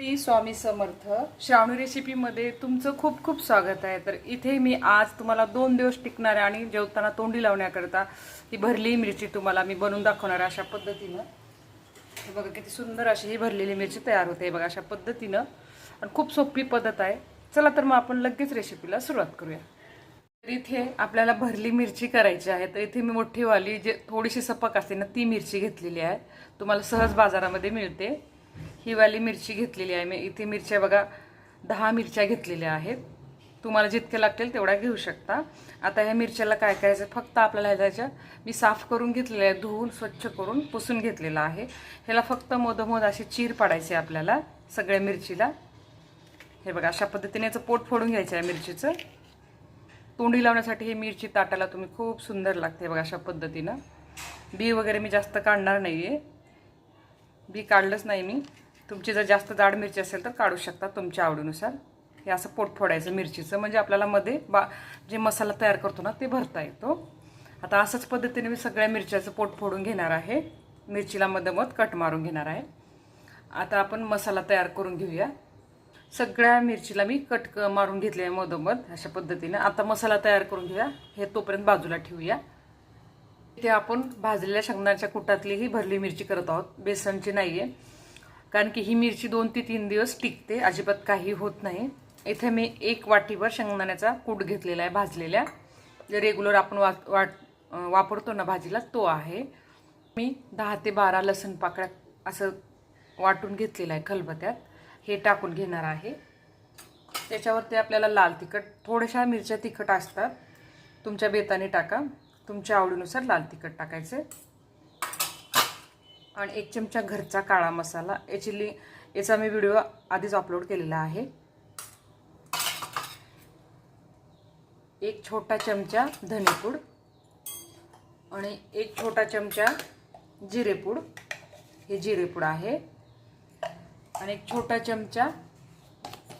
श्री स्वामी समर्थ. श्रावणी रेसिपीमध्ये तुमचं खूप खूप स्वागत आहे. तर इथे मी आज तुम्हाला दोन दिवस टिकणाऱ्या आणि जेवताना तोंडी लावण्याकरता ही भरली मिरची तुम्हाला मी बनवून दाखवणार अशा पद्धतीनं. हे बघा किती सुंदर अशी ही भरलेली मिरची तयार होते. हे बघा अशा पद्धतीनं. आणि खूप सोपी पद्धत आहे. चला तर मग आपण लगेच रेसिपीला सुरुवात करूया. तर इथे आपल्याला भरली मिरची करायची आहे. तर इथे मी मोठीवाली जे थोडीशी सपक असते ना ती मिरची घेतलेली आहे. तुम्हाला सहज बाजारामध्ये मिळते. ही वाली मिरची घेतलेली आहे. मी इथे मिरच्या बघा दहा मिरच्या घेतलेल्या आहेत. तुम्हाला जितक्या लागतील तेवढ्या घेऊ शकता. आता ह्या मिरच्याला काय करायचं? फक्त आपल्याला ह्याच्या मी साफ करून घेतलेलं आहे धुवून स्वच्छ करून पुसून घेतलेला आहे. ह्याला फक्त मोदमोद अशी चीर पाडायची आपल्याला सगळ्या मिरचीला. हे बघा अशा पद्धतीने याचं पोट फोडून घ्यायचं आहे मिरचीचं. तोंडी लावण्यासाठी ही मिरची ताटाला तुम्ही खूप सुंदर लागते बघा अशा पद्धतीनं. बी वगैरे मी जास्त काढणार नाही आहे बी काढलंच नाही मी. तुमची जर जास्त जाड मिरची असेल तर काढू शकता तुमच्या आवडीनुसार. हे असं पोट फोडायचं मिरचीचं. म्हणजे आपल्याला मध्ये बा जे मसाला तयार करतो ना ते भरता येतो. आता असंच पद्धतीने मी सगळ्या मिरच्याचं पोट फोडून घेणार आहे. मिरचीला मधोमध कट मारून घेणार आहे. आता आपण मसाला तयार करून घेऊया. सगळ्या मिरचीला मी कट क- मारून घेतले आहे मधोमध अशा पद्धतीने. आता मसाला तयार करून घेऊया. हे तोपर्यंत बाजूला ठेवूया. इथे आपण भाजलेल्या शेंगदाच्या कुटातली ही भरली मिरची करत आहोत. बेसनची नाही आहे कारण की ही मिरची दोन ते तीन दिवस टिकते अजिबात काही होत नाही. इथे मी एक वाटीभर शेंगदाण्याचा कूट घेतलेला आहे भाजलेल्या. जे रेग्युलर आपण वा वाट वापरतो ना भाजीला तो आहे. मी दहा ते बारा लसण पाकळ्या असं वाटून घेतलेलं आहे खलबत्यात. हे टाकून घेणार आहे. त्याच्यावरती आपल्याला लाल तिखट थोड्याशा मिरच्या तिखट असतात. तुमच्या बेताने टाका. तुमच्या आवडीनुसार लाल तिखट टाकायचे. आणि एक चमचा घरचा काळा मसाला. याची लि याचा मी व्हिडिओ आधीच अपलोड केलेला आहे. एक छोटा चमचा धनेपूड आणि एक छोटा चमचा जिरेपूड. हे जिरेपूड आहे. आणि एक छोटा चमचा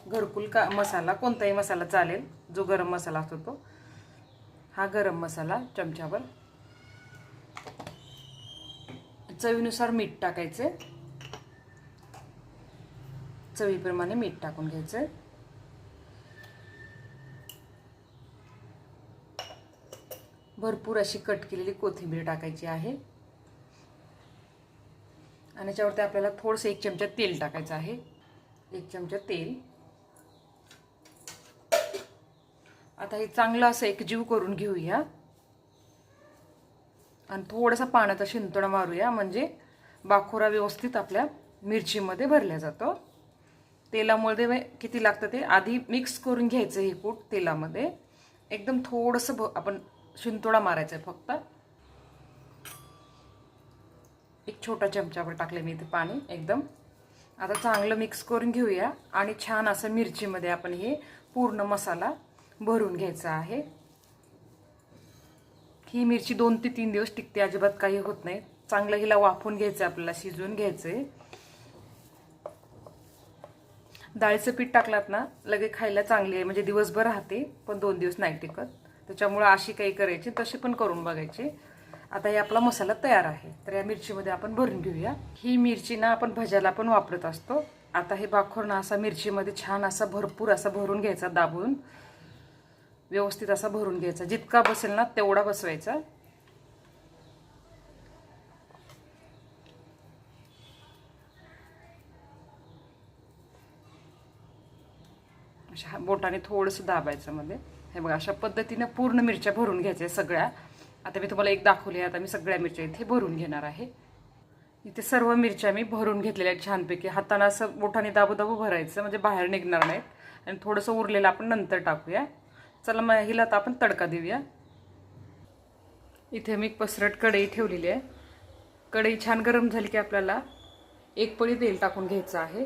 घरकुल का मसाला कोणताही मसाला चालेल जो गरम मसाला असतो तो. हा गरम मसाला चमच्यावर चवीनुसार मीठ टाकायचे. चवीप्रमाणे मीठ टाकून घ्यायचं. भरपूर अशी कट केलेली कोथिंबीर टाकायची आहे. आणि याच्यावरती आपल्याला थोडंसं एक चमचा तेल टाकायचं आहे. एक चमचा तेल. आता हे चांगलं असं एकजीव करून घेऊया. आणि थोडासा पाण्याचा शिंतोडा मारूया. म्हणजे बाखोरा व्यवस्थित आपल्या मिरचीमध्ये भरल्या जातो. तेलामुळे किती लागतं ते? आधी मिक्स करून घ्यायचं हे कूट तेलामध्ये. एकदम थोडंसं भ आपण शिंतोडा मारायचा आहे फक्त. एक छोटा चमच्यावर टाकले मी इथे पाणी एकदम. आता चांगलं मिक्स करून घेऊया. आणि छान असं मिरचीमध्ये आपण हे पूर्ण मसाला भरून घ्यायचा आहे. ही मिरची दोन ते तीन दिवस टिकते अजिबात काही होत नाही. चांगलं हिला वाफून घ्यायचं आपल्याला शिजवून घ्यायचंय. डाळीचं पीठ टाकलात ना लगे खायला चांगली आहे. म्हणजे दिवसभर राहते पण दोन दिवस नाही टिकत. त्याच्यामुळं अशी काही करायची तशी पण करून बघायची. आता हे आपला मसाला तयार आहे. तर या मिरचीमध्ये आपण भरून घेऊया. ही मिरची ना आपण भज्याला पण वापरत असतो. आता हे बाखोर ना असा मिरचीमध्ये छान असा भरपूर असा भरून घ्यायचा दाबून. व्यवस्थित असा भरून घ्यायचा. जितका बसेल ना तेवढा बसवायचा. अशा बोटाने थोडंसं दाबायचं मध्ये. हे बघा अशा पद्धतीने पूर्ण मिरच्या भरून घ्यायच्या सगळ्या. आता मी तुम्हाला एक दाखवली आता मी सगळ्या मिरच्या इथे भरून घेणार आहे. इथे सर्व मिरच्या मी भरून घेतलेल्या आहेत छानपैकी. हाताने असं बोटाने दाबू दाबू भरायचं म्हणजे बाहेर निघणार नाहीत. आणि थोडंसं उरलेलं आपण नंतर टाकूया. चला मग हिला आता आपण तडका देऊया. इथे मी पसरट कढई ठेवलेली आहे. कढई छान गरम झाली की आपल्याला एक पळी तेल टाकून घ्यायचं आहे.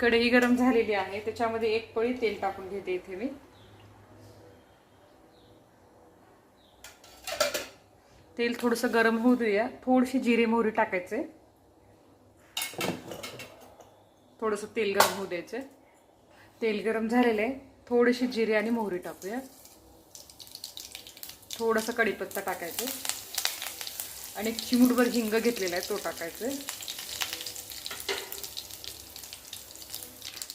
कढई गरम झालेली आहे त्याच्यामध्ये एक पळी तेल टाकून घेते इथे मी. तेल थोडंसं गरम होऊ देऊया. थोडीशी जिरे मोहरी टाकायचे. थोडंसं तेल गरम होऊ द्यायचं. तेल गरम झालेलं आहे. थोडीशी जिरे आणि मोहरी टाकूया. थोडासा कढीपत्ता टाकायचं आणि चिमूटभर हिंग घेतलेला आहे तो टाकायचा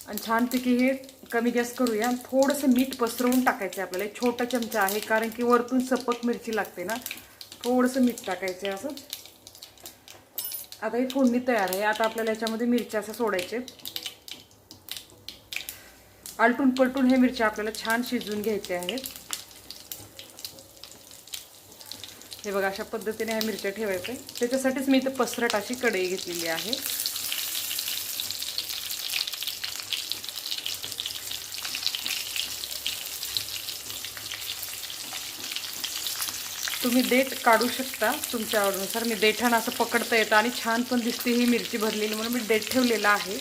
आणि छानपैकी हे कमी गॅस करूया. आणि थोडंसं मीठ पसरवून टाकायचं आहे आपल्याला. एक छोटा चमचा आहे कारण की वरतून सपक मिरची लागते ना. थोडंसं मीठ टाकायचं आहे असं. आता ही फोडणी तयार आहे. आता आपल्याला याच्यामध्ये मिरच्या असं सोडायचे आलटून पलटून हे मिरच्या आपल्याला छान शिजवून घ्यायचे आहेत. हे बघा अशा पद्धतीने ह्या मिरच्या ठेवायच्या त्याच्यासाठीच मी इथं पसरट अशी कढई घेतलेली आहे. तुम्ही देठ काढू शकता तुमच्या आवडीनुसार. मी देठानं असं पकडता येतं आणि छान पण दिसते ही मिरची भरलेली म्हणून मी देठ ठेवलेला आहे.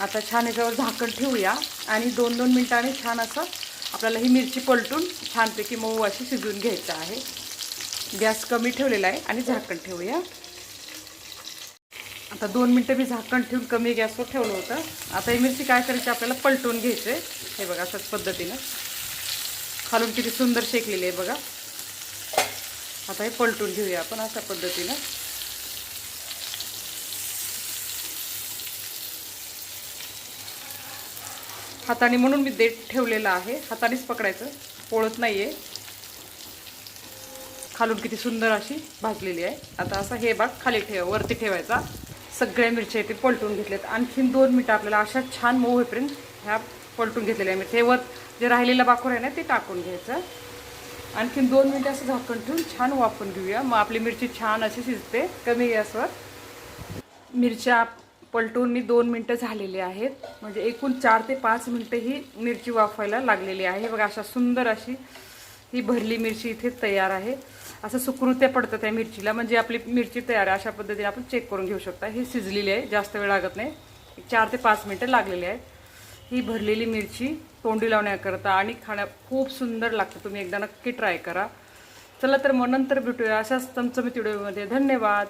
आता छान याच्यावर झाकण ठेवूया. आणि दोन दोन मिनटाने छान असं आपल्याला ही मिरची पलटून छानपैकी मऊ अशी शिजवून घ्यायचं आहे. गॅस कमी ठेवलेला आहे आणि झाकण ठेवूया. आता दोन मिनटं मी झाकण ठेवून कमी गॅसवर ठेवलं होतं. आता ही मिरची काय करायची आपल्याला पलटून घ्यायचं आहे. हे बघा अशाच पद्धतीनं. खालून किती सुंदर शेकलेली आहे बघा. आता हे पलटून घेऊया आपण अशा पद्धतीनं. हाताने म्हणून मी देठ ठेवलेलं आहे. हातानेच पकडायचं. पोळत नाहीये. खालून किती सुंदर अशी भाजलेली आहे. आता असं हे भाग खाली ठेव वरती ठेवायचा. सगळ्या मिरच्या इथे पलटून घेतल्यात. आणखीन दोन मिनटं आपल्याला अशा छान मऊ होईपर्यंत ह्या पलटून घेतलेल्या मिरच्या. हे वर जे राहिलेलं बाकूर आहे ना ते टाकून घ्यायचं. आणखीन दोन मिनटं असं झाकण ठेवून छान वापरून घेऊया. मग आपली मिरची छान अशी शिजते. कमी गॅसवर. मिरच्या पलटून मी दोन मिनटं झालेली आहेत. म्हणजे एकूण चार ते पाच मिनटं ही मिरची वाफवायला लागलेली आहे. बघा अशा सुंदर अशी ही भरली मिरची इथे तयार आहे. असं सुकृत्या पडतं त्या मिरचीला. म्हणजे आपली मिरची तयार आहे अशा पद्धतीने आपण चेक करून घेऊ शकता. ही शिजलेली आहे जास्त वेळ लागत नाही. चार ते पाच मिनटं लागलेली आहेत ही भरलेली मिरची तोंडी लावण्याकरता आणि खाण्या खूप सुंदर लागतं. तुम्ही एकदा नक्की ट्राय करा. चला तर मग नंतर भेटूया. अशाच चमचमीत व्हिडिओमध्ये. धन्यवाद.